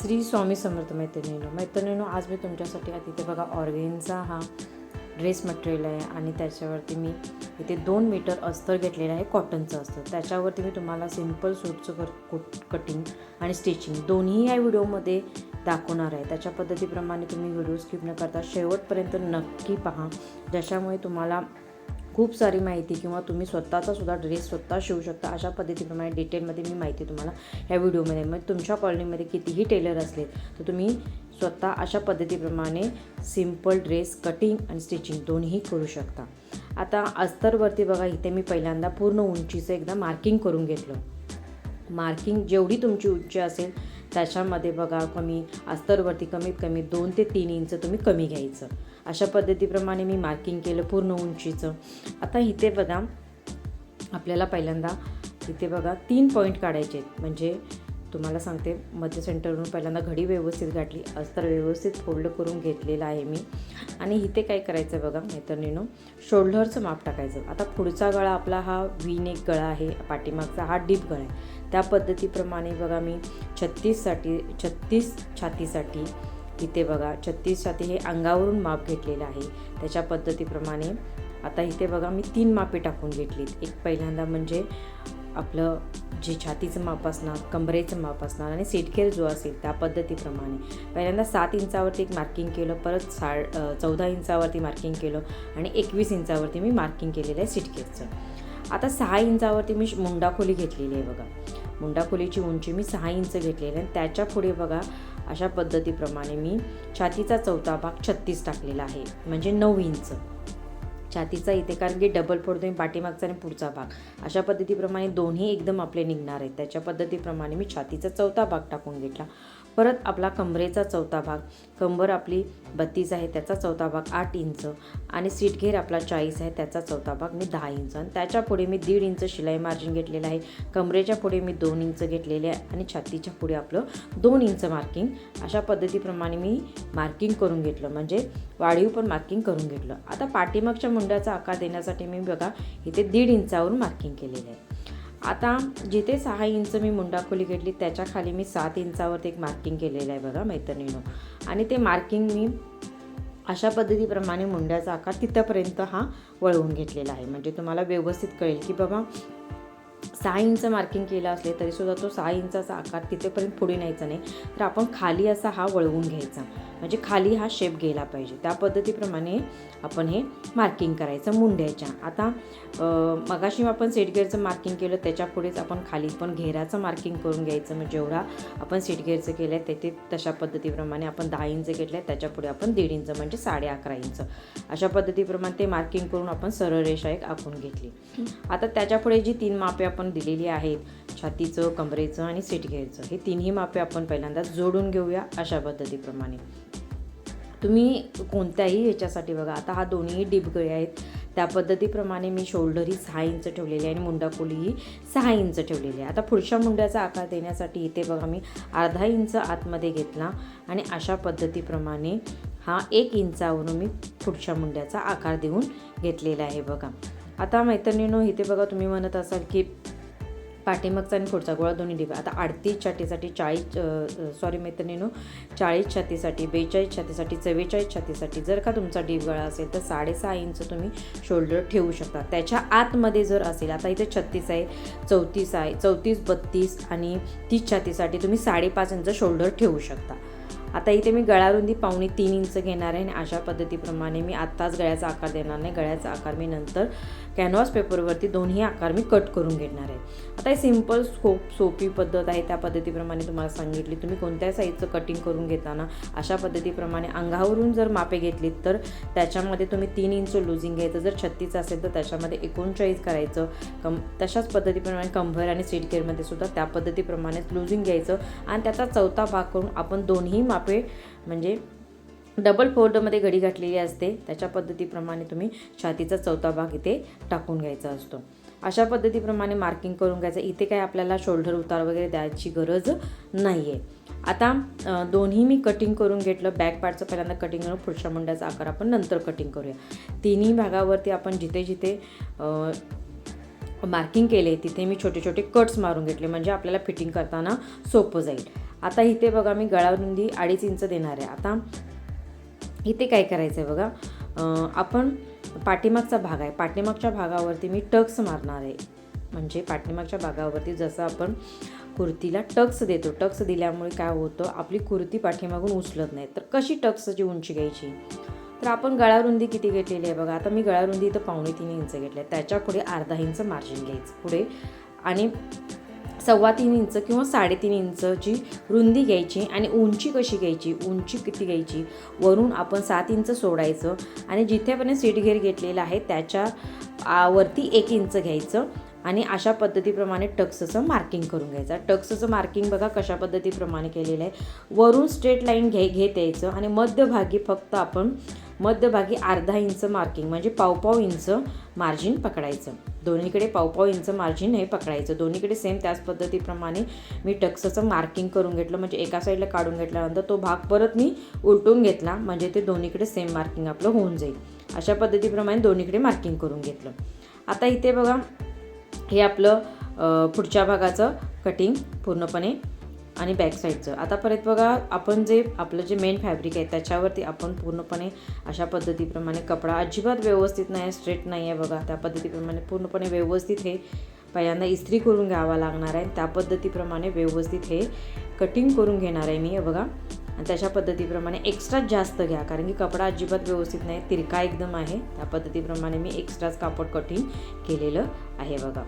श्री स्वामी समर्थ मैत्रिणीनो मैत्रिणीनो आज मी तुमच्यासाठी आता इथे बघा ऑर्गेनचा हा ड्रेस मटेरियल आहे आणि त्याच्यावरती मी इथे दोन मीटर अस्तर घेतलेलं आहे कॉटनचं अस्तर. त्याच्यावरती मी तुम्हाला सिंपल सूटचं कर कुट कटिंग आणि स्टिचिंग दोन्ही या व्हिडिओमध्ये दाखवणार आहे. त्याच्या पद्धतीप्रमाणे तुम्ही व्हिडिओ स्किप न करता शेवटपर्यंत नक्की पहा ज्याच्यामुळे तुम्हाला खूप सारी माहिती किंवा तुम्ही स्वतःचा सुद्धा ड्रेस स्वतः शिवू शकता अशा पद्धतीप्रमाणे डिटेलमध्ये मी माहिती तुम्हाला ह्या व्हिडिओमध्ये मग तुमच्या कॉलनीमध्ये कितीही टेलर असले तर तुम्ही स्वतः अशा पद्धतीप्रमाणे सिंपल ड्रेस कटिंग आणि स्टिचिंग दोन्ही करू शकता. आता अस्तरवरती बघा इथे मी पहिल्यांदा पूर्ण उंचीचं एकदा मार्किंग करून घेतलं. मार्किंग जेवढी तुमची उच्च असेल त्याच्यामध्ये बघा कमी अस्तरवरती कमीत कमी दोन ते तीन इंच तुम्ही कमी घ्यायचं. अशा पद्धतीप्रमाणे मी मार्किंग केलं पूर्ण उंचीचं. आता इथे बघा आपल्याला पहिल्यांदा इथे बघा तीन पॉईंट काढायचे आहेत. म्हणजे तुम्हाला सांगते मध्य सेंटरवरून पहिल्यांदा घडी व्यवस्थित गाठली अस्तर व्यवस्थित फोल्ड करून घेतलेलं आहे मी. आणि इथे काय करायचं बघा मैत्रिणीनो शोल्डरचं माप टाकायचं. आता पुढचा गळा आपला हा वी नेक गळा आहे पाठीमागचा हा डीप गळा आहे. त्या पद्धतीप्रमाणे बघा मी छत्तीससाठी छत्तीस छातीसाठी इथे बघा छत्तीस छाती हे अंगावरून माप घेतलेलं आहे. त्याच्या पद्धतीप्रमाणे आता इथे बघा मी तीन मापे टाकून घेतलीत. एक पहिल्यांदा म्हणजे आपलं जे छातीचं माप असणार कमरेचं माप असणार आणि सीटखेर जो असेल त्या पद्धतीप्रमाणे. पहिल्यांदा सात इंचावरती एक मार्किंग केलं परत सा चौदा इंचावरती मार्किंग केलं आणि एकवीस इंचावरती मी मार्किंग केलेलं आहे सीटखेरचं आता सहा इंचावरती मी मुंडाखोली घेतलेली आहे बघा. मुंडाखोलीची उंची मी सहा इंच घेतलेली आहे आणि त्याच्या पुढे बघा अशा पद्धतीप्रमाणे मी छातीचा चौथा भाग छत्तीस टाकलेला आहे. म्हणजे नऊ इंच. छातीचा इथे कारण की डबल फोड तुम्ही पाठीमागचा आणि पुढचा भाग. अशा पद्धतीप्रमाणे दोन्ही एकदम आपले निघणार आहेत. त्याच्या पद्धतीप्रमाणे मी छातीचा चौथा भाग टाकून घेतला. परत आपला कमरेचा चौथा भाग. कंबर आपली बत्तीस आहे त्याचा चौथा भाग आठ इंच. आणि सीटघेर आपला चाळीस आहे त्याचा चौथा भाग मी दहा इंच. आणि त्याच्या पुढे मी दीड इंच शिलाई मार्जिन घेतलेलं आहे. कमरेच्या पुढे मी दोन इंच घेतलेले आहे आणि छातीच्या पुढे आपलं दोन इंच मार्किंग. अशा पद्धतीप्रमाणे मी मार्किंग करून घेतलं. म्हणजे वाढीव पण मार्किंग करून घेतलं. आता पाठीमागच्या मुंड्याचा आकार देण्यासाठी मी बघा इथे दीड इंचावरून मार्किंग केलेलं आहे. आता जिथे सहा इंच मी मुंडाखोली घेतली त्याच्याखाली मी सात इंचावरती एक मार्किंग केलेलं आहे बघा मैत्रिणीनं. आणि ते मार्किंग मी अशा पद्धतीप्रमाणे मुंड्याचा आकार तिथंपर्यंत हा वळवून घेतलेला आहे. म्हणजे तुम्हाला व्यवस्थित कळेल की बाबा सहा इंच मार्किंग केलं असले तरीसुद्धा तो सहा इंचाचा आकार तिथेपर्यंत पुढे न्यायचा नाही. तर आपण खाली असा हा वळवून घ्यायचा. म्हणजे खाली हा शेप गेला पाहिजे. त्या पद्धतीप्रमाणे आपण हे मार्किंग करायचं मुंड्याच्या. आता मगाशी आपण सेटगेअरचं मार्किंग केलं त्याच्या पुढेच आपण खाली पण घेराचं मार्किंग करून घ्यायचं. म्हणजे जेवढा आपण सेटगेअरचं केलं आहे ते तशा पद्धतीप्रमाणे आपण दहा इंच घेतलं आहे त्याच्यापुढे आपण दीड इंच म्हणजे साडे अकरा इंच. अशा पद्धतीप्रमाणे ते मार्किंग करून आपण सरळ रेषा एक आखून घेतली. आता त्याच्यापुढे जी तीन मापे आपण दिलेली आहेत छातीचं कमरेचं आणि सेटगेअरचं हे तिन्ही मापे आपण पहिल्यांदा जोडून घेऊया अशा पद्धतीप्रमाणे. तुम्ही कोणत्याही ह्याच्यासाठी बघा आता हा दोन्ही डिबगळे आहेत. त्या पद्धतीप्रमाणे मी शोल्डर ही सहा इंच ठेवलेली आहे आणि मुंडाकोली ही सहा इंच ठेवलेली आहे. आता पुढच्या मुंड्याचा आकार देण्यासाठी इथे बघा मी अर्धा इंच आतमध्ये घेतला आणि अशा पद्धतीप्रमाणे हा एक इंचावरून मी पुढच्या मुंड्याचा आकार देऊन घेतलेला आहे बघा. आता मैत्रिणीनो इथे बघा तुम्ही म्हणत असाल की पाठीमागचा आणि पुढचा गोळा दोन्ही डिबा आता अडतीस छातीसाठी चाळीस सॉरी मैत्रिणीनो चाळीस छातीसाठी बेचाळीस छातीसाठी चव्वेचाळीस छातीसाठी जर का तुमचा डीप गळा असेल तर साडेसहा इंच तुम्ही शोल्डर ठेवू शकता. त्याच्या आतमध्ये जर असेल आता इथे छत्तीस आहे चौतीस आहे चौतीस बत्तीस आणि तीस छातीसाठी तुम्ही साडेपाच इंच शोल्डर ठेवू शकता. आता इथे मी गळारुंदी पावणे तीन इंच घेणार आहे आणि अशा पद्धतीप्रमाणे मी आत्ताच गळ्याचा आकार देणार नाही. गळ्याचा आकार मी नंतर कॅनव्हास पेपरवरती दोन्ही आकार मी कट करून घेणार आहे. आता हे सिंपल सोप सोपी पद्धत आहे. त्या पद्धतीप्रमाणे तुम्हाला सांगितली. तुम्ही कोणत्या साईजचं कटिंग करून घेताना अशा पद्धतीप्रमाणे अंगावरून जर मापे घेतलीत तर त्याच्यामध्ये तुम्ही तीन इंच लुझिंग घ्यायचं. जर छत्तीस असेल तर त्याच्यामध्ये एकोणचाळीस करायचं. कम तशाच पद्धतीप्रमाणे कंभर आणि सीट केअरमध्ये सुद्धा त्या पद्धतीप्रमाणेच लुझिंग घ्यायचं. आणि त्याचा चौथा भाग करून आपण दोन्ही माप म्हणजे डबल फोल्डमध्ये घडी घातलेली असते. त्याच्या पद्धतीप्रमाणे तुम्ही छातीचा चौथा भाग इथे टाकून घ्यायचा असतो. अशा पद्धतीप्रमाणे मार्किंग करून घ्यायचं. इथे काय आपल्याला शोल्डर उतार वगैरे द्यायची गरज नाही आहे आता दोन्ही मी कटिंग करून घेतलं. बॅक पार्टचं पहिल्यांदा कटिंग करून पुढच्या मुंड्याचा आकार आपण नंतर कटिंग करूया. तिन्ही भागावरती आपण जिथे जिथे मार्किंग केले तिथे मी छोटे छोटे कट्स मारून घेतले. म्हणजे आपल्याला फिटिंग करताना सोपं जाईल. आता इथे बघा मी गळारुंदी अडीच इंच देणार आहे. आता इथे काय करायचं आहे बघा आपण पाठीमागचा भाग आहे. पाठीमागच्या भागावरती मी टक्स मारणार आहे. म्हणजे पाठीमागच्या भागावरती जसं आपण कुर्तीला टक्स देतो टक्स दिल्यामुळे काय होतं? आपली कुर्ती पाठीमागून उचलत नाही. तर कशी टक्सची उंची घ्यायची? तर आपण गळारुंदी किती घेतलेली आहे बघा? आता मी गळारुंदी इथं पावणे तीन इंच घेतली आहे. त्याच्या पुढे अर्धा इंच मार्जिन घ्यायचं. पुढे आणि सव्वा तीन इंच किंवा साडेतीन इंचची रुंदी घ्यायची आणि उंची कशी घ्यायची उंची किती घ्यायची वरून आपण सात इंच सोडायचं आणि जिथे आपण सीट घेर घेतलेला आहे त्याच्या वरती एक इंच घ्यायचं आणि अशा पद्धतीप्रमाणे टक्सचं मार्किंग करून घ्यायचं. टक्सचं मार्किंग बघा कशा पद्धतीप्रमाणे केलेलं आहे. वरून स्ट्रेट लाईन घे घेत यायचं आणि मध्यभागी फक्त आपण मध्यभागी अर्धा इंच मार्किंग म्हणजे पावपाव इंच मार्जिन पकडायचं. दोन्हीकडे पावपाव इंच मार्जिन हे पकडायचं. दोन्हीकडे सेम त्याच पद्धतीप्रमाणे मी टक्सचं मार्किंग करून घेतलं. म्हणजे एका साईडला काढून घेतल्यानंतर तो भाग परत मी उलटून घेतला. म्हणजे ते दोन्हीकडे सेम मार्किंग आपलं होऊन जाईल. अशा पद्धतीप्रमाणे दोन्हीकडे मार्किंग करून घेतलं. आता इथे बघा हे आपलं पुढच्या भागाचं कटिंग पूर्णपणे आणि बॅक साईडचं. आता परत बघा आपण जे आपलं जे मेन फॅब्रिक आहे त्याच्यावरती आपण पूर्णपणे अशा पद्धतीप्रमाणे कपडा अजिबात व्यवस्थित नाही आहे स्ट्रेट नाही आहे बघा. त्या पद्धतीप्रमाणे पूर्णपणे व्यवस्थित हे पहिल्यांदा इस्त्री करून घ्यावा लागणार आहे. त्या पद्धतीप्रमाणे व्यवस्थित हे कटिंग करून घेणार आहे मी हे बघा. आणि त्याच्या पद्धतीप्रमाणे एक्स्ट्राच जास्त घ्या कारण की कपडा अजिबात व्यवस्थित नाही तिरका एकदम आहे. त्या पद्धतीप्रमाणे मी एक्स्ट्राच कापड कटिंग केलेलं आहे बघा.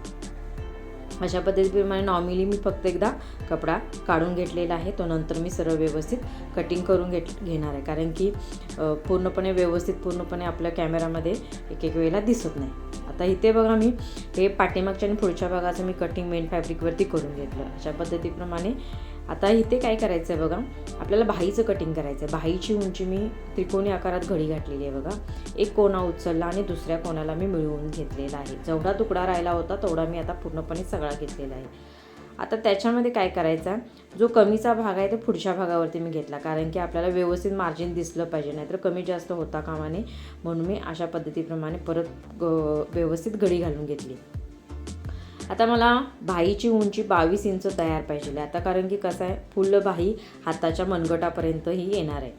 अशा पद्धतीप्रमाणे नॉर्मली मी फक्त एकदा कपडा काढून घेतलेला आहे. तो नंतर मी सर्व व्यवस्थित कटिंग करून घेत घेणार आहे. कारण की पूर्णपणे व्यवस्थित पूर्णपणे आपल्या कॅमेरामध्ये एक एक वेळेला दिसत नाही. आता इथे बघा मी हे पाठीमागच्या आणि पुढच्या भागाचं मी कटिंग मेन फॅब्रिकवरती करून घेतलं. अशा पद्धतीप्रमाणे आता इथे काय करायचं आहे बघा आपल्याला बाहीचं कटिंग करायचं आहे बाहीची उंची मी त्रिकोणी आकारात घडी घातलेली आहे बघा. एक कोणा उचलला आणि दुसऱ्या कोणाला मी मिळवून घेतलेला आहे. जेवढा तुकडा राहिला होता तेवढा मी आता पूर्णपणे सगळा घेतलेला आहे. आता त्याच्यामध्ये काय करायचं आहे जो कमीचा भाग आहे ते पुढच्या भागावरती मी घेतला. कारण की आपल्याला व्यवस्थित मार्जिन दिसलं पाहिजे नाहीतर कमी जास्त होता कामा नये म्हणून मी अशा पद्धतीप्रमाणे परत ग- व्यवस्थित घडी घालून घेतली. आता मला भाईची उंची बावीस इंच तयार पाहिजे आता कारण की कसं आहे फुल बाही हाताच्या मनगटापर्यंत ही येणार आहे.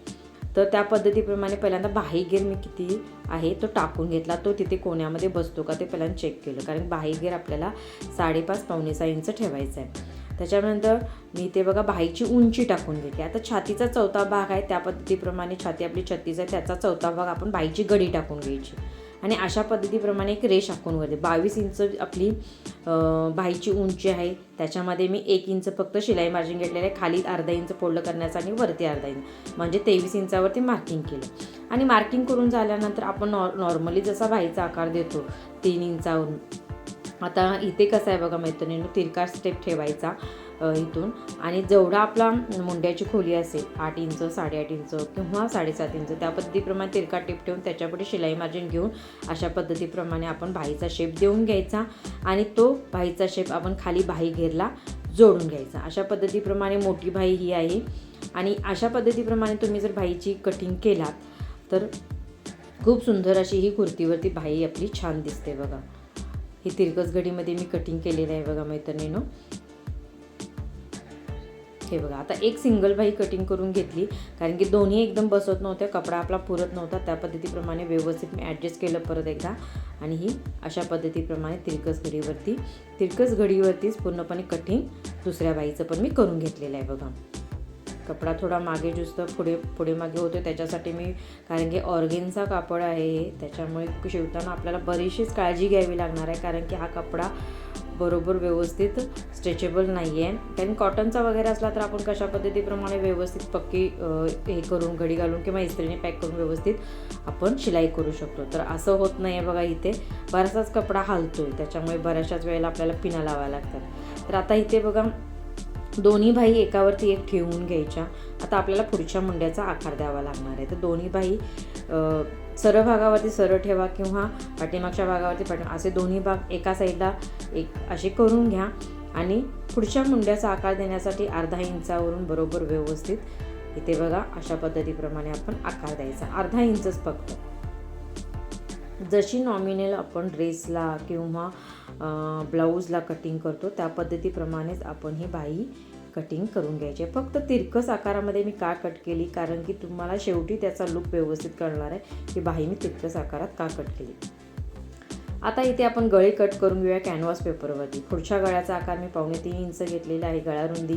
तर त्या पद्धतीप्रमाणे पहिल्यांदा बाहीगेर मी किती आहे तो टाकून घेतला. तो तिथे कोण्यामध्ये बसतो का ते पहिल्यांदा चेक केलं. कारण बाहीगेर आपल्याला साडेपाच पावणे सहा इंच ठेवायचा आहे. त्याच्यानंतर मी ते बघा बाहीची उंची टाकून घेते. आता छातीचा चौथा भाग आहे. त्या पद्धतीप्रमाणे छाती आपली छत्तीस आहे. त्याचा चौथा भाग आपण बाहीची गडी टाकून घ्यायची. आणि अशा पद्धतीप्रमाणे एक रेष आखून वरते. बावीस इंच आपली बाईची बाहीची उंची आहे. त्याच्यामध्ये मी एक इंच फक्त शिलाई मार्जिन घेतलेलं आहे. खाली अर्धा इंच फोल्ड करण्याचं आणि वरती अर्धा इंच. म्हणजे तेवीस इंचावरती मार्किंग केलं. आणि मार्किंग करून झाल्यानंतर आपण नॉर नॉर्मली जसा बाहीचा आकार देतो तीन इंचावरून. आता इथे कसं आहे बघा मैत्रिणीनं तिरकार स्टेप ठेवायचा. इथून. आणि जेवढा आपला मुंड्याची खोली असेल आठ इंच साडेआठ इंच किंवा साडेसात इंच त्या पद्धतीप्रमाणे तिरका टिप ठेवून त्याच्यापुढे शिलाई मार्जिन घेऊन अशा पद्धतीप्रमाणे आपण भाईचा शेप देऊन घ्यायचा. आणि तो भाईचा शेप आपण खाली बाही घेरला जोडून घ्यायचा. अशा पद्धतीप्रमाणे मोठी भाई ही आहे. आणि अशा पद्धतीप्रमाणे तुम्ही जर भाईची कटिंग केलात तर खूप सुंदर अशी ही कुर्तीवरती बाही आपली छान दिसते बघा. ही तिरकस घडीमध्ये मी कटिंग केलेलं आहे बघा मैत्रिणीनो. हे बघा. आता एक सिंगल बाई कटिंग करून घेतली कारण की दोन्ही एकदम बसत नव्हत्या कपडा आपला पुरत नव्हता त्या पद्धतीप्रमाणे व्यवस्थित मी ॲडजस्ट केलं परत एकदा. आणि ही अशा पद्धतीप्रमाणे तिरकस घडीवरती तिरकस घडीवरतीच पूर्णपणे कटिंग दुसऱ्या बाईचं पण मी करून घेतलेलं आहे बघा. कपडा थोडा मागे जुस्त पुढे पुढे मागे होतो त्याच्यासाठी मी कारण की ऑर्गेनचा कापड आहे त्याच्यामुळे शिवताना आपल्याला बरीचशीच काळजी घ्यावी लागणार आहे कारण की हा कपडा बरोबर व्यवस्थित स्ट्रेचेबल नाही आहे कारण कॉटनचा वगैरे असला तर आपण कशा पद्धतीप्रमाणे व्यवस्थित पक्की हे करून घडी घालून किंवा इस्त्रीने पॅक करून व्यवस्थित आपण शिलाई करू शकतो. तर असं होत नाही आहे बघा इथे. बराचसाच कपडा हालतोय. त्याच्यामुळे बऱ्याचशाच वेळेला आपल्याला पिना लावाव्या लागतात. तर आता इथे बघा दोन्ही बाई एकावरती एक ठेवून घ्यायच्या. आता आपल्याला पुढच्या मुंड्याचा आकार द्यावा लागणार आहे. तर दोन्ही बाई सरळ भागावरती सरळ ठेवा किंवा पाठीमागच्या भागावरती पाठी असे दोन्ही भाग एका साईडला एक असे करून घ्या आणि पुढच्या मुंड्याचा आकार देण्यासाठी अर्धा इंचावरून बरोबर व्यवस्थित इथे बघा अशा पद्धतीप्रमाणे आपण आकार द्यायचा. अर्धा इंचच फक्त. जशी नॉमिनल आपण ड्रेसला किंवा ब्लाऊजला कटिंग करतो त्या पद्धतीप्रमाणेच आपण ही बाई कटिंग करून घ्यायची. आहे फक्त तिरकस आकारामध्ये मी का कट केली? कारण की तुम्हाला शेवटी त्याचा लुक व्यवस्थित कळणार आहे. की बाही मी तिरकस आकारात का कट केली? आता इथे आपण गळे कट करून घेऊया कॅनव्हास पेपरवरती पुढच्या गळ्याचा आकार मी पावणे तीन इंच घेतलेला आहे. गळा रुंदी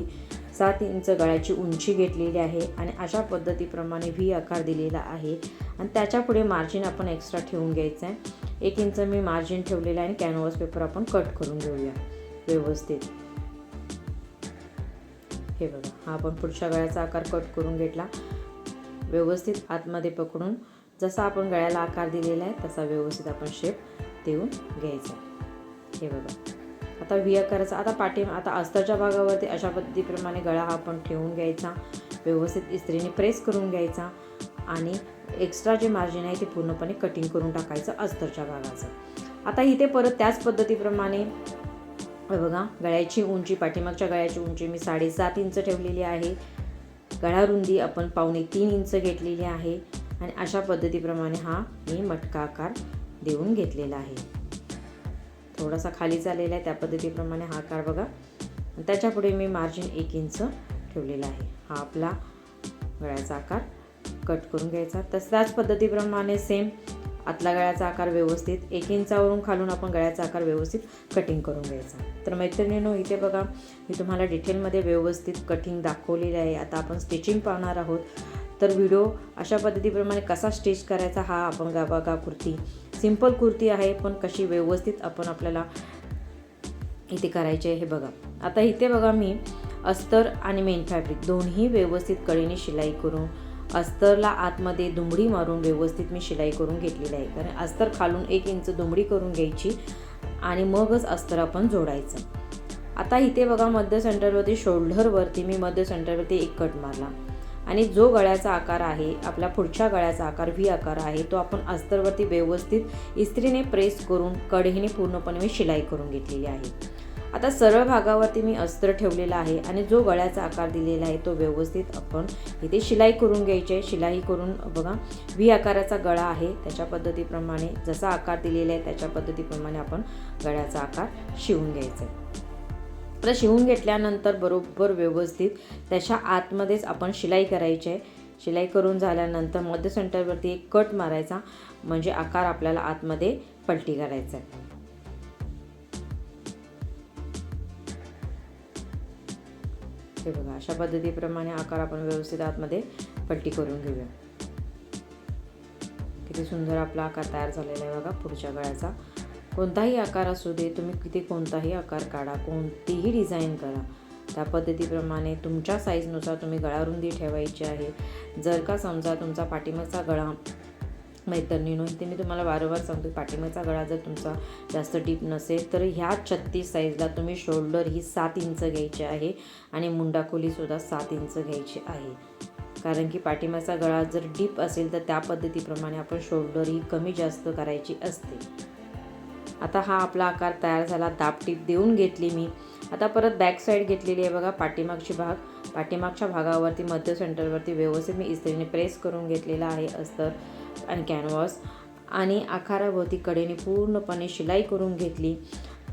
सात इंच गळ्याची उंची घेतलेली आहे आणि अशा पद्धतीप्रमाणे व्ही आकार दिलेला आहे. आणि त्याच्यापुढे मार्जिन आपण एक्स्ट्रा ठेवून घ्यायचं आहे. एक इंच मी मार्जिन ठेवलेलं आहे आणि कॅनव्हास पेपर आपण कट करून घेऊया. व्यवस्थित. हे बघा हा आपण पुढच्या गळ्याचा आकार कट करून घेतला. व्यवस्थित आतमध्ये पकडून जसा आपण गळ्याला आकार दिलेला आहे तसा व्यवस्थित आपण शेप देऊन घ्यायचा. हे बघा आता व्ही आकाराचा आता पाठी आता अस्तरच्या भागावरती अशा पद्धतीप्रमाणे गळा हा आपण ठेवून घ्यायचा. व्यवस्थित इस्त्रीने प्रेस करून घ्यायचा आणि एक्स्ट्रा जे मार्जिन आहे ते पूर्णपणे कटिंग करून टाकायचं अस्तरच्या भागाचं. आता इथे परत त्याच पद्धतीप्रमाणे बघा गळ्याची उंची पाठीमागच्या गळ्याची उंची मी साडेसात इंच ठेवलेली आहे. गळा रुंदी आपण पावणे तीन इंच घेतलेली आहे आणि अशा पद्धतीप्रमाणे हा मी मटका आकार देऊन घेतलेला आहे. थोडासा खाली चाललेला आहे त्या पद्धतीप्रमाणे हा आकार बघा. त्याच्यापुढे मी मार्जिन एक इंच ठेवलेला आहे. हा आपला गळ्याचा आकार कट करून घ्यायचा. तस त्याच पद्धतीप्रमाणे सेम आतला गळ्याचा आकार व्यवस्थित एक इंचावरून खालून आपण गळ्याचा आकार व्यवस्थित कटिंग करून घ्यायचा. तर मैत्रिणीनो इथे बघा मी तुम्हाला डिटेलमध्ये व्यवस्थित कटिंग दाखवलेली आहे. आता आपण स्टिचिंग पाहणार आहोत. तर व्हिडिओ अशा पद्धतीप्रमाणे कसा स्टिच करायचा हा आपण गा बघा कुर्ती. सिंपल कुर्ती आहे पण कशी व्यवस्थित आपण आपल्याला इथे करायचे आहे हे बघा. आता इथे बघा मी अस्तर आणि मेन फॅब्रिक दोन्ही व्यवस्थित कळीने शिलाई करून अस्तरला आतमध्ये दुमडी मारून व्यवस्थित मी शिलाई करून घेतलेली आहे. कारण अस्तर खालून एक इंच दुमडी करून घ्यायची आणि मगच अस्तर आपण जोडायचं. आता इथे बघा मध्य सेंटरवरती शोल्डरवरती मी मध्य सेंटरवरती एक कट मारला. आणि जो गळ्याचा आकार आहे आपल्या पुढच्या गळ्याचा आकार व्ही आकार आहे तो आपण अस्तरवरती व्यवस्थित इस्त्रीने प्रेस करून कडेने पूर्णपणे मी शिलाई करून घेतलेली आहे. आता सरळ भागावरती मी अस्तर ठेवलेला आहे आणि जो गळ्याचा आकार दिलेला आहे तो व्यवस्थित आपण इथे शिलाई करून घ्यायची आहे. शिलाई करून बघा व्ही आकाराचा गळा आहे. त्याच्या पद्धतीप्रमाणे जसा आकार दिलेला आहे त्याच्या पद्धतीप्रमाणे आपण गळ्याचा आकार शिवून घ्यायचा आहे. आता शिवून घेतल्यानंतर बरोबर व्यवस्थित त्याच्या आतमध्येच आपण शिलाई करायची आहे. शिलाई करून झाल्यानंतर मध्य सेंटरवरती एक कट मारायचा म्हणजे आकार आपल्याला आतमध्ये पलटी करायचा आहे. हे बघा. अशा पद्धतीप्रमाणे आकार आपण व्यवस्थित आतमध्ये पट्टी करून घेऊया. किती सुंदर आपला आकार तयार झालेला आहे बघा पुढच्या गळ्याचा. कोणताही आकार असू दे तुम्ही किती कोणताही आकार काढा कोणतीही डिझाईन करा. त्या पद्धतीप्रमाणे तुमच्या साईजनुसार तुम्ही गळारुंदी ठेवायची आहे. जर का समजा तुमचा पाठीमागचा गळा मैत्रिणीनो इथे मी तुम्हाला वारंवार सांगतो पाठीमागचा गळा जर तुमचा जास्त डीप नसेल तर ह्या छत्तीस साईजला तुम्ही शोल्डर ही सात इंच घ्यायची आहे आणि मुंडाखोलीसुद्धा सात इंच घ्यायची आहे. कारण की पाठीमागचा गळा जर डीप असेल तर त्या पद्धतीप्रमाणे आपण शोल्डर ही कमी जास्त करायची असते. आता हा आपला आकार तयार झाला. दाप टीप देऊन घेतली मी. आता परत बॅक साईड घेतलेली आहे बघा पाठीमागची भाग. पाठीमागच्या भागावरती मध्य सेंटरवरती व्यवस्थित मी इस्त्रीने प्रेस करून घेतलेला आहे अस्तर आणि कॅनव्हास आणि आकाराभोवती कडेने पूर्णपणे शिलाई करून घेतली.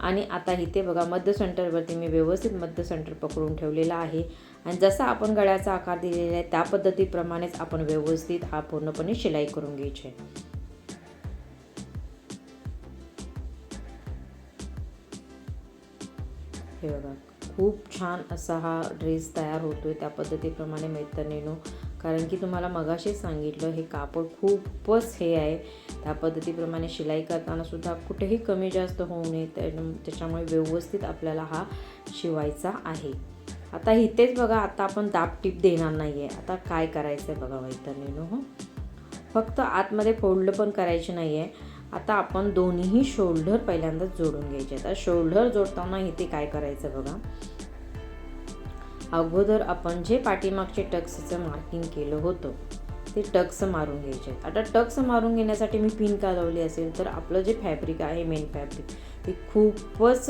आणि आता इथे बघा मध्य सेंटरवरती मी व्यवस्थित मध्य सेंटर पकडून ठेवलेला आहे. आणि जसा आपण गळ्याचा आकार दिलेला आहे त्या पद्धतीप्रमाणेच आपण व्यवस्थित हा पूर्णपणे शिलाई करून घ्यायची आहे. हे बघा खूप छान असा हा ड्रेस तयार होतो आहे त्या पद्धतीप्रमाणे मैत्रिणीनो. कारण की तुम्हाला मगाशीच सांगितलं हे कापड खूपच हे आहे. त्या पद्धतीप्रमाणे शिलाई करतानासुद्धा कुठेही कमी जास्त होऊ नये त्याच्यामुळे व्यवस्थित आपल्याला हा शिवायचा आहे. आता इथेच बघा आता आपण दाब टीप देणार नाही आहे आता काय करायचं आहे बघा मैत्रिणीनो हो? फक्त आतमध्ये फोल्ड पण करायची नाही आहे आता आपण दोन्ही शोल्डर पहिल्यांदाच जोडून घ्यायचे आता शोल्डर जोडताना इथे काय करायचं बघा? अगोदर आपण जे पाठीमागचे टक्सचं मार्किंग केलं होतं ते टक्स मारून घ्यायचे आता टक्स मारून घेण्यासाठी मी पिन का लावली असेल तर आपलं जे फॅब्रिक आहे मेन फॅब्रिक ते खूपच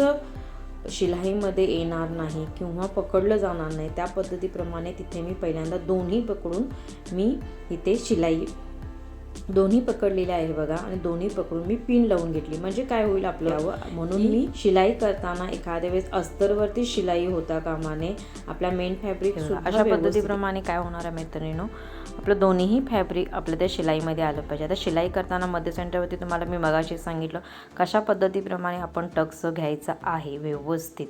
शिलाईमध्ये येणार नाही किंवा पकडलं जाणार नाही. त्या पद्धतीप्रमाणे तिथे मी पहिल्यांदा दोन्ही पकडून मी इथे शिलाई दोन्ही पकडलेले आहे बघा आणि दोन्ही पकडून मी पिन लावून घेतली. म्हणजे काय होईल आपलं यावं म्हणून मी शिलाई करताना एखाद्या वेळेस अस्तरवरती शिलाई होता कामाने. आपल्या मेन फॅब्रिक अशा पद्धतीप्रमाणे काय होणार आहे मैत्रिणीनो? आपलं दोन्हीही फॅब्रिक आपलं त्या शिलाईमध्ये आलं पाहिजे. आता शिलाई करताना मध्य सेंटरवरती तुम्हाला मी मगाशी सांगितलं कशा पद्धतीप्रमाणे आपण टक्स घ्यायचा आहे व्यवस्थित.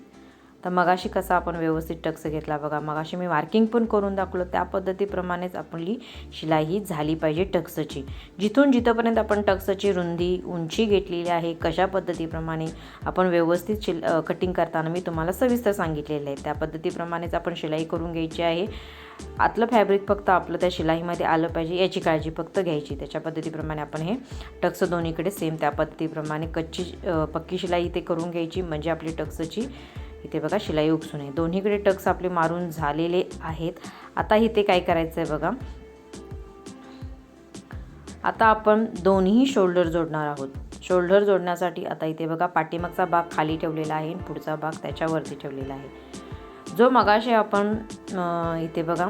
तर मगाशी कसा आपण व्यवस्थित टक्स घेतला बघा. मगाशी मी मार्किंग पण करून दाखवलं. त्या पद्धतीप्रमाणेच आपली शिलाई ही झाली पाहिजे टक्सची. जिथून जिथंपर्यंत आपण टक्सची रुंदी उंची घेतलेली आहे कशा पद्धतीप्रमाणे आपण व्यवस्थित शिल कटिंग करताना मी तुम्हाला सविस्तर सांगितलेलं आहे. त्या पद्धतीप्रमाणेच आपण शिलाई करून घ्यायची आहे. आतलं फॅब्रिक फक्त आपलं त्या शिलाईमध्ये आलं पाहिजे याची काळजी फक्त घ्यायची. त्याच्या पद्धतीप्रमाणे आपण हे टक्स दोन्हीकडे सेम त्या पद्धतीप्रमाणे कच्ची पक्की शिलाई इथे करून घ्यायची. म्हणजे आपली टक्सची इथे बघा शिलाई उपसू आहे. दोन्हीकडे टक्स आपले मारून झालेले आहेत. आता इथे काय करायचं आहे बघा. आता आपण दोन्ही शोल्डर जोडणार आहोत. शोल्डर जोडण्यासाठी आता इथे बघा पाठीमागचा भाग खाली ठेवलेला आहे आणि पुढचा भाग त्याच्यावरती ठेवलेला आहे. जो मगाशी आपण इथे बघा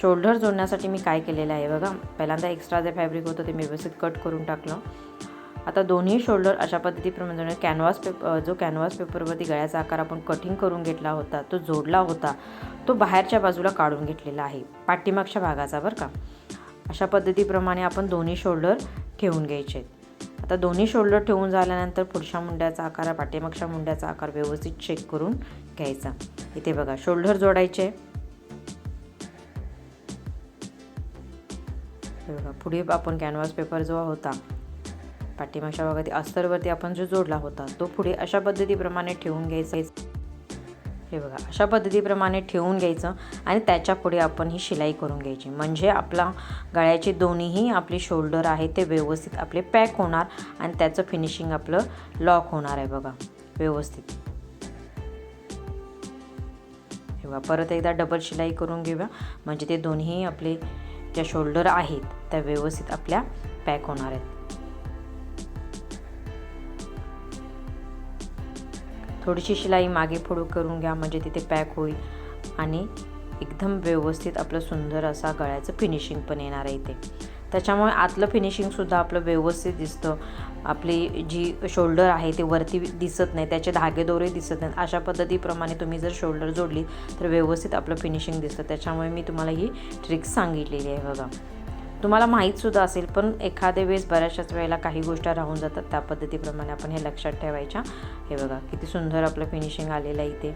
शोल्डर जोडण्यासाठी मी काय केलेलं आहे बघा. पहिल्यांदा एक्स्ट्रा जे फॅब्रिक होतं ते मी व्यवस्थित कट करून टाकलं. आता दोन्ही शोल्डर अशा पद्धतीप्रमाणे कॅनव्हास पेपर जो कॅनव्हास पेपरवरती गळ्याचा आकार आपण कटिंग करून घेतला होता तो जोडला होता तो बाहेरच्या बाजूला काढून घेतलेला आहे पाठीमागच्या भागाचा बरं का. अशा पद्धतीप्रमाणे आपण दोन्ही शोल्डर ठेवून घ्यायचे. आता दोन्ही शोल्डर ठेवून झाल्यानंतर पुढच्या मुंड्याचा आकार पाठीमागच्या मुंड्याचा आकार व्यवस्थित चेक करून घ्यायचा. इथे बघा शोल्डर जोडायचे. बघा पुढे आपण कॅनव्हास पेपर जो होता पाठीमागच्या भागात अस्तरवरती आपण जो जोडला होता तो पुढे अशा पद्धतीप्रमाणे ठेवून घ्यायचा. हे बघा अशा पद्धतीप्रमाणे ठेवून घ्यायचं आणि त्याच्या पुढे आपण ही शिलाई करून घ्यायची. म्हणजे आपला गळ्याचे दोन्हीही आपले शोल्डर आहे ते व्यवस्थित आपले पॅक होणार आणि त्याचं फिनिशिंग आपलं लॉक होणार आहे बघा व्यवस्थित. हे बघा परत एकदा डबल शिलाई करून घेऊया. म्हणजे ते दोन्ही आपले ज्या शोल्डर आहेत त्या व्यवस्थित आपल्या पॅक होणार आहेत. थोडीशी शिलाई मागे फोडू करून घ्या म्हणजे तिथे पॅक होईल. आणि एकदम व्यवस्थित आपलं सुंदर असा गळ्याचं फिनिशिंग पण येणार आहे इथे. त्याच्यामुळे आतलं फिनिशिंगसुद्धा आपलं व्यवस्थित दिसतं. आपली जी शोल्डर आहे ते वरती दिसत नाही त्याचे धागेदोरे दिसत नाहीत. अशा पद्धतीप्रमाणे तुम्ही जर शोल्डर जोडली तर व्यवस्थित आपलं फिनिशिंग दिसतं. त्याच्यामुळे मी तुम्हाला ही ट्रिक्स सांगितलेली आहे बघा. तुम्हाला माहीतसुद्धा असेल पण एखाद्या वेळेस बऱ्याचशाच वेळेला काही गोष्टी राहून जातात त्या पद्धतीप्रमाणे आपण हे लक्षात ठेवायच्या. हे बघा किती सुंदर आपलं फिनिशिंग आलेलं आहे इथे.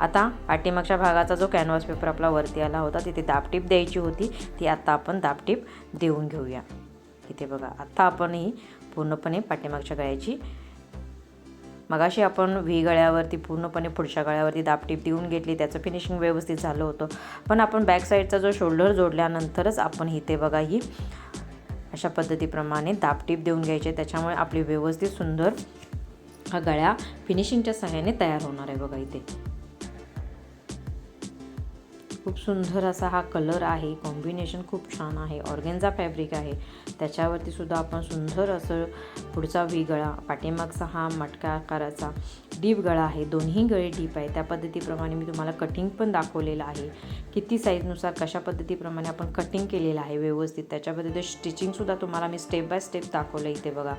आता पाठीमागच्या भागाचा जो कॅनव्हास पेपर आपला वरती आला होता तिथे दापटीप द्यायची होती. ती आता आपण दापटीप देऊन घेऊया. इथे बघा आत्ता आपण ही पूर्णपणे पाठीमागच्या गळ्याची मगाशी आपण व्ही गळ्यावरती पूर्णपणे पुढच्या गळ्यावरती दापटीप देऊन घेतली त्याचं फिनिशिंग व्यवस्थित झालं होतं. पण आपण बॅक साईडचा जो शोल्डर जोडल्यानंतरच आपण इथे बघा ही अशा पद्धतीप्रमाणे दापटीप देऊन घ्यायचे. त्याच्यामुळे आपली व्यवस्थित सुंदर हा गळ्या फिनिशिंगच्या सहाय्याने तयार होणार आहे बघा इथे. खूप सुंदर असा हा कलर आहे कॉम्बिनेशन खूप छान आहे ऑर्गेन्झा फॅब्रिक आहे. त्याच्यावरती सुद्धा आपण सुंदर असं पुढचा व्ही गळा पाठीमागचा हा मटका आकाराचा डीप गळा आहे. दोन्ही गळे डीप आहे. त्या पद्धतीप्रमाणे मी तुम्हाला कटिंग पण दाखवलेलं आहे. किती साईजनुसार कशा पद्धतीप्रमाणे आपण कटिंग केलेलं आहे व्यवस्थित त्याच्याबद्दल स्टिचिंगसुद्धा तुम्हाला मी स्टेप बाय स्टेप दाखवलं इथे बघा.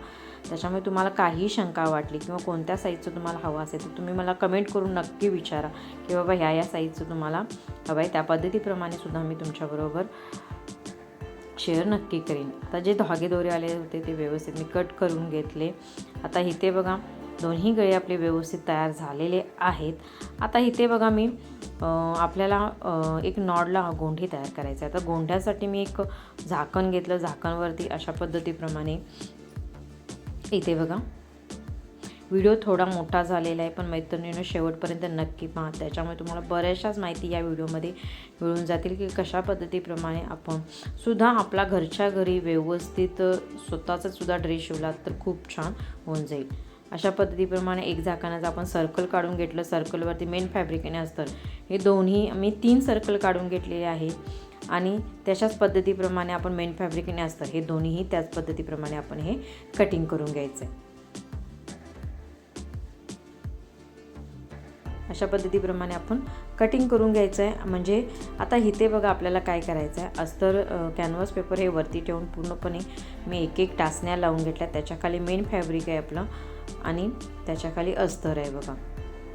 त्याच्यामुळे तुम्हाला काही शंका वाटली किंवा कोणत्या साईजचं तुम्हाला हवं असेल तर तुम्ही मला कमेंट करून नक्की विचारा की बाबा ह्या या साईजचं तुम्हाला हवं आहे त्या पद्धतीप्रमाणे सुद्धा मी तुमच्याबरोबर शेअर नक्की करीन. आता जे धागे दोरे आले होते ते व्यवस्थित मी कट करून घेतले. आता इथे बघा दोन्ही गळे आपले व्यवस्थित तयार झालेले आहेत. आता इथे बघा मी आपल्याला एक नॉडला गोंढी तयार करायचं आहे. आता गोंढ्यासाठी मी एक झाकण घेतलं. झाकणवरती अशा पद्धतीप्रमाणे इथे बघा व्हिडिओ थोडा मोठा झालेला आहे पण मैत्रिणीनं शेवटपर्यंत नक्की पहा. त्याच्यामुळे तुम्हाला बऱ्याचशाच माहिती या व्हिडिओमध्ये मिळून जातील की कशा पद्धतीप्रमाणे आपण सुद्धा आपला घरच्या घरी व्यवस्थित स्वतःचा सुद्धा ड्रेस शिवला तर खूप छान होऊन जाईल. अशा पद्धतीप्रमाणे एक झाकणाचं आपण सर्कल काढून घेतलं. सर्कलवरती मेन फॅब्रिकने असतं हे दोन्ही मी तीन सर्कल काढून घेतलेले आहे. आणि त्याच्याच पद्धतीप्रमाणे आपण मेन फॅब्रिकने असतं हे दोन्हीही त्याच पद्धतीप्रमाणे आपण हे कटिंग करून घ्यायचं आहे अशा पद्धतीप्रमाणे आपण कटिंग करून घ्यायचं आहे म्हणजे आता इथे बघा आपल्याला काय करायचं आहे अस्तर कॅनव्हास पेपर हे वरती ठेवून पूर्णपणे मी एक एक टाचण्या लावून घेतल्या. त्याच्याखाली मेन फॅब्रिक आहे आपलं आणि त्याच्याखाली अस्तर आहे बघा.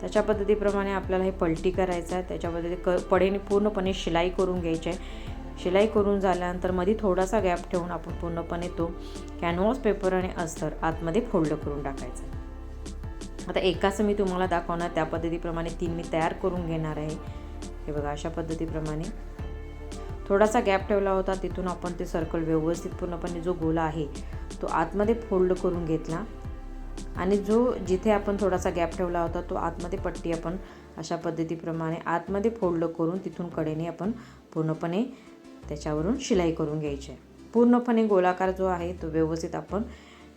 त्याच्या पद्धतीप्रमाणे आपल्याला हे पलटी करायचं आहे त्याच्या पद्धती क पडेने पूर्णपणे शिलाई करून घ्यायची आहे शिलाई करून झाल्यानंतरमध्ये थोडासा गॅप ठेवून आपण पूर्णपणे तो कॅनव्हास पेपर आणि अस्तर आतमध्ये फोल्ड करून टाकायचा आता एकाचं मी तुम्हाला दाखवणार त्या पद्धतीप्रमाणे तीन मी तयार करून घेणार आहे. हे बघा अशा पद्धतीप्रमाणे. थोडासा गॅप ठेवला होता तिथून आपण ते सर्कल व्यवस्थित पूर्णपणे जो गोला आहे तो आतमध्ये फोल्ड करून घेतला. आणि जो जिथे आपण थोडासा गॅप ठेवला होता तो आतमध्ये पट्टी आपण अशा पद्धतीप्रमाणे आतमध्ये फोल्ड करून तिथून कडेने आपण पूर्णपणे त्याच्यावरून शिलाई करून घ्यायची आहे. पूर्णपणे गोलाकार जो आहे तो व्यवस्थित आपण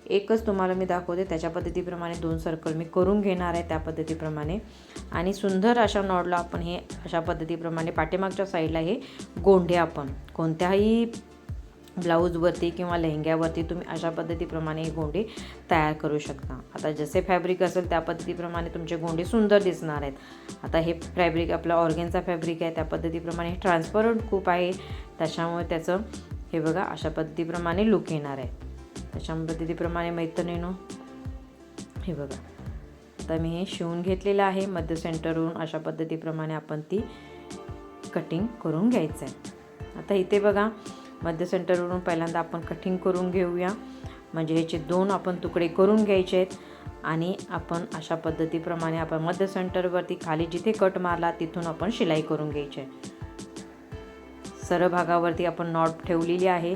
एकच तुम्हाला मी दाखवते त्याच्या पद्धतीप्रमाणे दोन सर्कल मी करून घेणार आहे त्या पद्धतीप्रमाणे. आणि सुंदर अशा नॉडला आपण हे अशा पद्धतीप्रमाणे पाठीमागच्या साईडला हे गोंडे आपण. कोणत्याही ब्लाऊजवरती किंवा लेहंग्यावरती तुम्ही अशा पद्धतीप्रमाणे हे गोंडे तयार करू शकता. आता जसे फॅब्रिक असेल त्या पद्धतीप्रमाणे तुमचे गोंडे सुंदर दिसणार आहेत. आता हे फॅब्रिक आपला ऑर्गेनचा फॅब्रिक आहे त्या पद्धतीप्रमाणे हे ट्रान्सपरंट खूप आहे. त्याच्यामुळे त्याचं हे बघा अशा पद्धतीप्रमाणे लुक येणार आहे. त्याच्या पद्धतीप्रमाणे मैत्रिणीनो हे बघा. आता मी हे शिवून घेतलेलं आहे. मध्य सेंटरवरून अशा पद्धतीप्रमाणे आपण ती कटिंग करून घ्यायचं आहे आता इथे बघा मध्य सेंटरवरून पहिल्यांदा आपण कटिंग करून घेऊया. म्हणजे ह्याचे दोन आपण तुकडे करून घ्यायचे आहेत. आणि आपण अशा पद्धतीप्रमाणे आपण मध्य सेंटरवरती खाली जिथे कट मारला तिथून आपण शिलाई करून घ्यायची आहे. सरळ भागावरती आपण नॉट ठेवलेली आहे.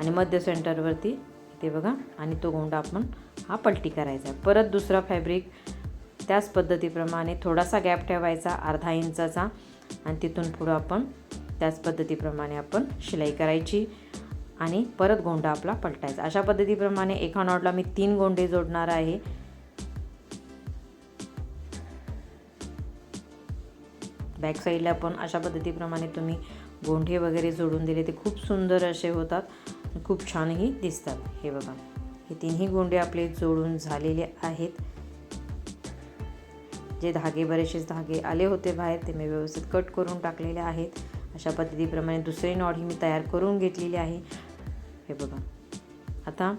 आणि मध्य सेंटरवरती ते बघा. आणि तो गोंडा आपण हा पलटी करायचा. आहे परत दुसरा फॅब्रिक त्याच पद्धतीप्रमाणे थोडासा गॅप ठेवायचा अर्धा इंचाचा. आणि तिथून पुढं आपण त्याच पद्धतीप्रमाणे आपण शिलाई करायची. आणि परत गोंडा आपला पलटायचा. अशा पद्धतीप्रमाणे एका नॉटला मी तीन गोंडे जोडणार आहे. बॅक साईडला पण अशा पद्धतीप्रमाणे तुम्ही गोंडे वगैरे जोडून दिले ते खूप सुंदर असे होतात. खूप छानही दिसतात. हे बघा. हे तिन्ही गोंडे आपले जोडून झालेले आहेत. जे धागे बरेचसे धागे आले होते बाहेर ते मी व्यवस्थित कट करून टाकलेले आहेत. अशा पद्धतीप्रमाणे दुसरी नॉट ही मी तयार करून घेतलेली आहे. हे बघा. आता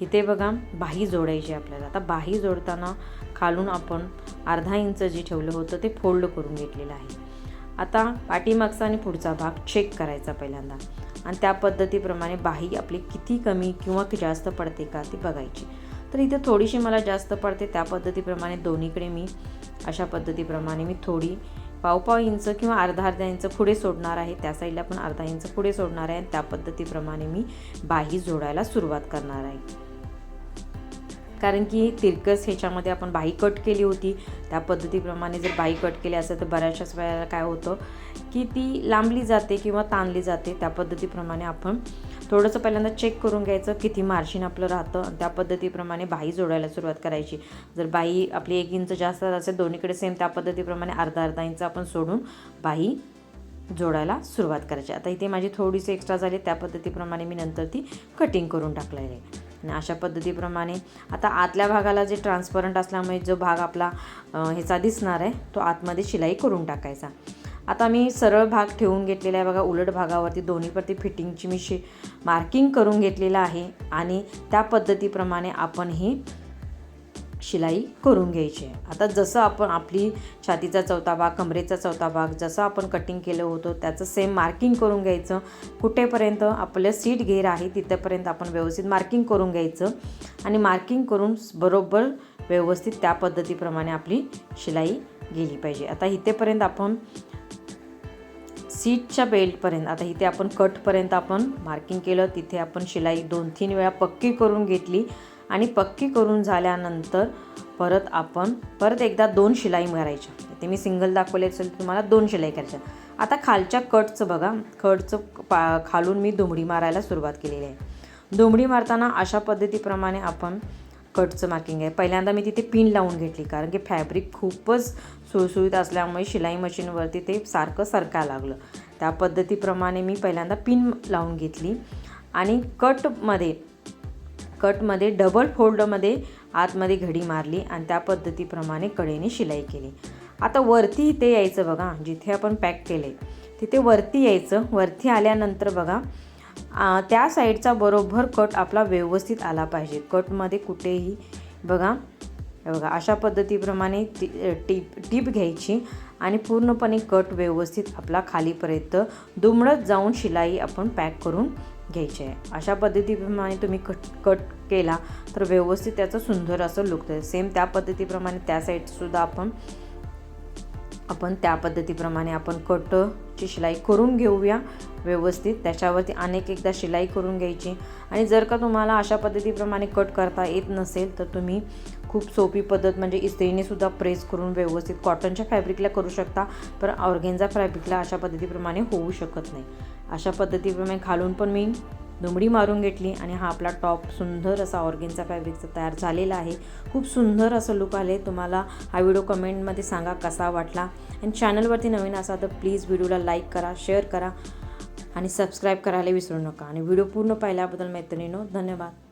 इथे बघा बाही जोडायची आपल्याला. आता बाही जोडताना खालून आपण अर्धा इंच जे ठेवलं होतं ते फोल्ड करून घेतलेलं आहे. आता पाठीमागचा आणि पुढचा भाग चेक करायचा पहिल्यांदा. आणि त्या पद्धतीप्रमाणे बाही आपली किती कमी किंवा जास्त पडते का ती बघायची. तर इथे थोडीशी मला जास्त पडते त्या पद्धतीप्रमाणे दोन्हीकडे मी अशा पद्धतीप्रमाणे मी थोडी पाव पाव इंच किंवा अर्धा अर्धा इंच पुढे सोडणार आहे. त्या साईडला पण अर्धा इंच पुढे सोडणार आहे. त्या पद्धतीप्रमाणे मी बाही जोडायला सुरुवात करणार आहे. कारण की तिरकस ह्याच्यामध्ये आपण बाही कट केली होती. त्या पद्धतीप्रमाणे जर बाही कट केली असेल तर बऱ्याचशाच वेळेला काय होतं की ती लांबली जाते किंवा ताणली जाते त्या पद्धतीप्रमाणे आपण थोडंसं पहिल्यांदा चेक करून घ्यायचं किती मार्जिन आपलं राहतं त्या पद्धतीप्रमाणे बाही जोडायला सुरुवात करायची. जर बाही आपली एक इंच जास्त असेल दोन्हीकडे सेम त्या पद्धतीप्रमाणे अर्धा अर्धा इंच आपण सोडून बाही जोडायला सुरुवात करायची. आता इथे माझी थोडीशी एक्स्ट्रा झाली त्या पद्धतीप्रमाणे मी नंतर ती कटिंग करून टाकलेली आहे. आणि अशा पद्धतीप्रमाणे आता आतल्या भागाला जे ट्रान्सपरंट असल्यामुळे जो भाग आपला ह्याचा दिसणार आहे तो आतमध्ये शिलाई करून टाकायचा. आता मी सरळ भाग ठेवून घेतलेला आहे बघा उलट भागावरती दोन्हीवरती फिटिंगची मी शे मार्किंग करून घेतलेलं आहे आणि त्या पद्धतीप्रमाणे आपण ही शिलाई करून घ्यायची आता जसं आपण आपली छातीचा चौथा भाग कमरेचा चौथा भाग जसं आपण कटिंग केलं होतं त्याचं सेम मार्किंग करून घ्यायचं. कुठेपर्यंत आपलं सीट घेर आहे तिथेपर्यंत आपण व्यवस्थित मार्किंग करून घ्यायचं आणि मार्किंग करून बरोबर व्यवस्थित त्या पद्धतीप्रमाणे आपली शिलाई गेली पाहिजे. आता इथेपर्यंत आपण सीटच्या बेल्टपर्यंत आता इथे आपण कटपर्यंत आपण मार्किंग केलं तिथे आपण शिलाई दोन तीन वेळा पक्की करून घेतली आणि पक्की करून झाल्यानंतर परत आपण परत एकदा दोन शिलाई मारायच्या. ते मी सिंगल दाखवले असेल तुम्हाला दोन शिलाई करायच्या. आता खालच्या कटचं बघा कटचं पा खालून मी दुमडी मारायला सुरुवात केलेली आहे. दुमडी मारताना अशा पद्धतीप्रमाणे आपण कटचं मार्किंग आहे. पहिल्यांदा मी तिथे पिन लावून घेतली कारण की फॅब्रिक खूपच सुळसुळीत असल्यामुळे शिलाई मशीनवरती ते सारखं सरका लागलं. त्या पद्धतीप्रमाणे मी पहिल्यांदा पिन लावून घेतली आणि कटमध्ये कटमध्ये डबल फोल्डमध्ये आतमध्ये घडी मारली आणि त्या पद्धतीप्रमाणे कडेने शिलाई केली. आता वरती इथे यायचं बघा जिथे आपण पॅक केले तिथे वरती यायचं. वरती आल्यानंतर बघा त्या साईडचा बरोबर कट आपला व्यवस्थित आला पाहिजे. कटमध्ये कुठेही बघा बघा अशा पद्धतीप्रमाणे टी टीप टीप घ्यायची आणि पूर्णपणे कट व्यवस्थित आपला खालीपर्यंत दुमडत जाऊन शिलाई आपण पॅक करून घ्यायची आहे. अशा पद्धतीप्रमाणे तुम्ही कट कट केला तर व्यवस्थित त्याचं सुंदर असं लुक आहे सेम त्या पद्धतीप्रमाणे त्या साईडसुद्धा आपण आपण त्या पद्धतीप्रमाणे आपण कटची शिलाई करून घेऊया व्यवस्थित. त्याच्यावरती अनेक एकदा शिलाई करून घ्यायची. आणि जर का तुम्हाला अशा पद्धतीप्रमाणे कट करता येत नसेल तर तुम्ही खूप सोपी पद्धत म्हणजे इस्त्रीनेसुद्धा प्रेस करून व्यवस्थित कॉटनच्या फॅब्रिकला करू शकता पण ऑर्गेन्झा फॅब्रिकला अशा पद्धतीप्रमाणे होऊ शकत नाही. अशा पद्धतीप्रमाणे खालून पण मी दुमडी मारून घेतली आणि हा आपला टॉप सुंदर असा ऑर्गेनचा फॅब्रिकचा तयार झालेला आहे. खूप सुंदर असं लुक आले. तुम्हाला हा व्हिडिओ कमेंटमध्ये सांगा कसा वाटला. आणि चॅनलवरती नवीन असा तर प्लीज व्हिडिओला लाईक करा शेअर करा आणि सबस्क्राईब करायला विसरू नका. आणि व्हिडिओ पूर्ण पाहिल्याबद्दल मैत्रिणीनो धन्यवाद.